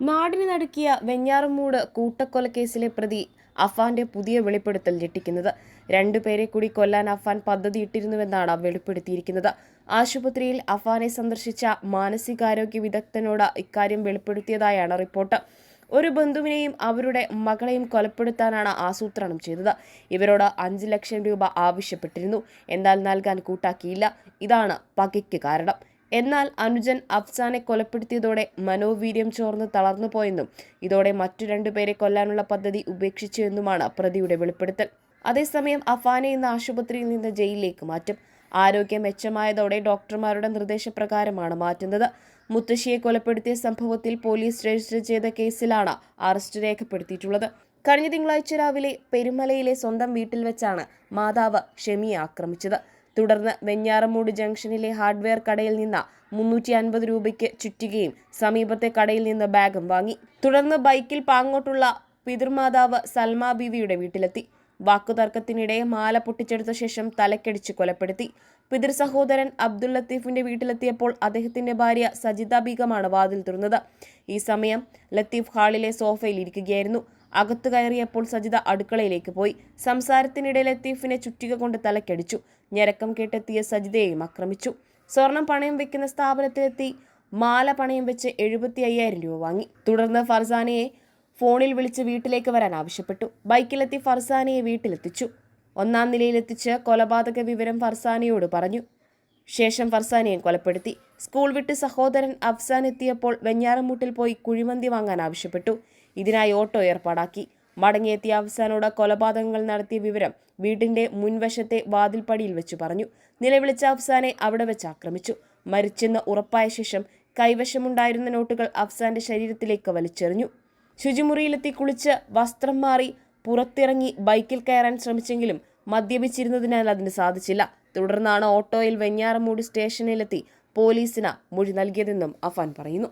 നാടിന് നടുക്കിയ വെഞ്ഞാറമൂട് കൂട്ടക്കൊലക്കേസിലെ പ്രതി അഫാന്റെ പുതിയ വെളിപ്പെടുത്തൽ ഞെട്ടിക്കുന്നത്. രണ്ടുപേരെ കൂടി കൊല്ലാൻ അഫാൻ പദ്ധതിയിട്ടിരുന്നുവെന്നാണ് വെളിപ്പെടുത്തിയിരിക്കുന്നത്. ആശുപത്രിയിൽ അഫാനെ സന്ദർശിച്ച മാനസികാരോഗ്യ വിദഗ്ധനോട് ഇക്കാര്യം വെളിപ്പെടുത്തിയതായാണ് റിപ്പോർട്ട്. ഒരു ബന്ധുവിനെയും അവരുടെ മകളെയും കൊലപ്പെടുത്താനാണ് ആസൂത്രണം ചെയ്തത്. ഇവരോട് അഞ്ച് ലക്ഷം രൂപ ആവശ്യപ്പെട്ടിരുന്നു. എന്നാൽ നൽകാൻ കൂട്ടാക്കിയില്ല. ഇതാണ് പകയ്ക്ക് കാരണം. എന്നാൽ അനുജൻ അഫ്സാനെ കൊലപ്പെടുത്തിയതോടെ മനോവീര്യം ചോർന്ന് തളർന്നുപോയെന്നും ഇതോടെ മറ്റു രണ്ടുപേരെ കൊല്ലാനുള്ള പദ്ധതി ഉപേക്ഷിച്ചു എന്നുമാണ് പ്രതിയുടെ വെളിപ്പെടുത്തൽ. അതേസമയം അഫാനെ ഇന്ന് ആശുപത്രിയിൽ നിന്ന് ജയിലിലേക്ക് മാറ്റും. ആരോഗ്യം മെച്ചമായതോടെ ഡോക്ടർമാരുടെ നിർദ്ദേശപ്രകാരമാണ് മാറ്റുന്നത്. മുത്തശ്ശിയെ കൊലപ്പെടുത്തിയ സംഭവത്തിൽ പോലീസ് രജിസ്റ്റർ ചെയ്ത കേസിലാണ് അറസ്റ്റ് രേഖപ്പെടുത്തിയിട്ടുള്ളത്. കഴിഞ്ഞ തിങ്കളാഴ്ച രാവിലെ പെരുമലയിലെ സ്വന്തം വീട്ടിൽ വെച്ചാണ് മാതാവ് ഷെമിയെ ആക്രമിച്ചത്. തുടർന്ന് വെഞ്ഞാറമൂട് ജംഗ്ഷനിലെ ഹാർഡ്വെയർ കടയിൽ നിന്ന് മുന്നൂറ്റി അൻപത് രൂപയ്ക്ക് ചുറ്റുകയും സമീപത്തെ കടയിൽ നിന്ന് ബാഗും വാങ്ങി. തുടർന്ന് ബൈക്കിൽ പാങ്ങോട്ടുള്ള പിതൃമാതാവ് സൽമാ ബീവിയുടെ വീട്ടിലെത്തി. വാക്കുതർക്കത്തിനിടെ മാല പൊട്ടിച്ചെടുത്ത ശേഷം തലക്കടിച്ച് കൊലപ്പെടുത്തി. പിതൃ സഹോദരൻ അബ്ദുൽ ലത്തീഫിന്റെ വീട്ടിലെത്തിയപ്പോൾ അദ്ദേഹത്തിന്റെ ഭാര്യ സജിത ബീഗമാണ് വാതിൽ തുറന്നത്. ഈ സമയം ലത്തീഫ് ഹാളിലെ സോഫയിൽ ഇരിക്കുകയായിരുന്നു. അകത്തു കയറിയപ്പോൾ സജിത അടുക്കളയിലേക്ക് പോയി. സംസാരത്തിനിടെ ലത്തീഫിനെ ചുറ്റിക കൊണ്ട് തലക്കടിച്ചു. ഞരക്കം കേട്ടെത്തിയ സജിതയെയും ആക്രമിച്ചു. സ്വർണം പണയം വെക്കുന്ന സ്ഥാപനത്തിലെത്തി മാല പണയം വെച്ച് എഴുപത്തി അയ്യായിരം രൂപ വാങ്ങി. തുടർന്ന് ഫർസാനയെ ഫോണിൽ വിളിച്ച് വീട്ടിലേക്ക് വരാൻ ആവശ്യപ്പെട്ടു. ബൈക്കിലെത്തി ഫർസാനയെ വീട്ടിലെത്തിച്ചു. ഒന്നാം നിലയിലെത്തിച്ച് കൊലപാതക വിവരം ഫർസാനയോട് പറഞ്ഞു. ശേഷം ഫർസാനയെ കൊലപ്പെടുത്തി. സ്കൂൾ വിട്ട് സഹോദരൻ അഫ്സാൻ എത്തിയപ്പോൾ വെഞ്ഞാറമൂട്ടിൽ പോയി കുഴിമന്തി വാങ്ങാൻ ആവശ്യപ്പെട്ടു. ഇതിനായി ഓട്ടോ ഏർപ്പാടാക്കി. മടങ്ങിയെത്തിയ അഫ്സാനോട് കൊലപാതകങ്ങൾ നടത്തിയ വിവരം വീടിന്റെ മുൻവശത്തെ വാതിൽപ്പടിയിൽ വെച്ച് പറഞ്ഞു. നിലവിളിച്ച അഫ്സാനെ അവിടെ വെച്ച് ആക്രമിച്ചു. മരിച്ചെന്ന് ഉറപ്പായ ശേഷം കൈവശമുണ്ടായിരുന്ന നോട്ടുകൾ അഫ്സാന്റെ ശരീരത്തിലേക്ക് വലിച്ചെറിഞ്ഞു. ശുചിമുറിയിലെത്തി കുളിച്ച് വസ്ത്രം മാറി പുറത്തിറങ്ങി ബൈക്കിൽ കയറാൻ ശ്രമിച്ചെങ്കിലും മദ്യപിച്ചിരുന്നതിനാൽ അതിന് സാധിച്ചില്ല. തുടർന്നാണ് ഓട്ടോയിൽ വെഞ്ഞാറമൂട് സ്റ്റേഷനിലെത്തി പോലീസിന് മൊഴി നൽകിയതെന്നും അഫാൻ പറയുന്നു.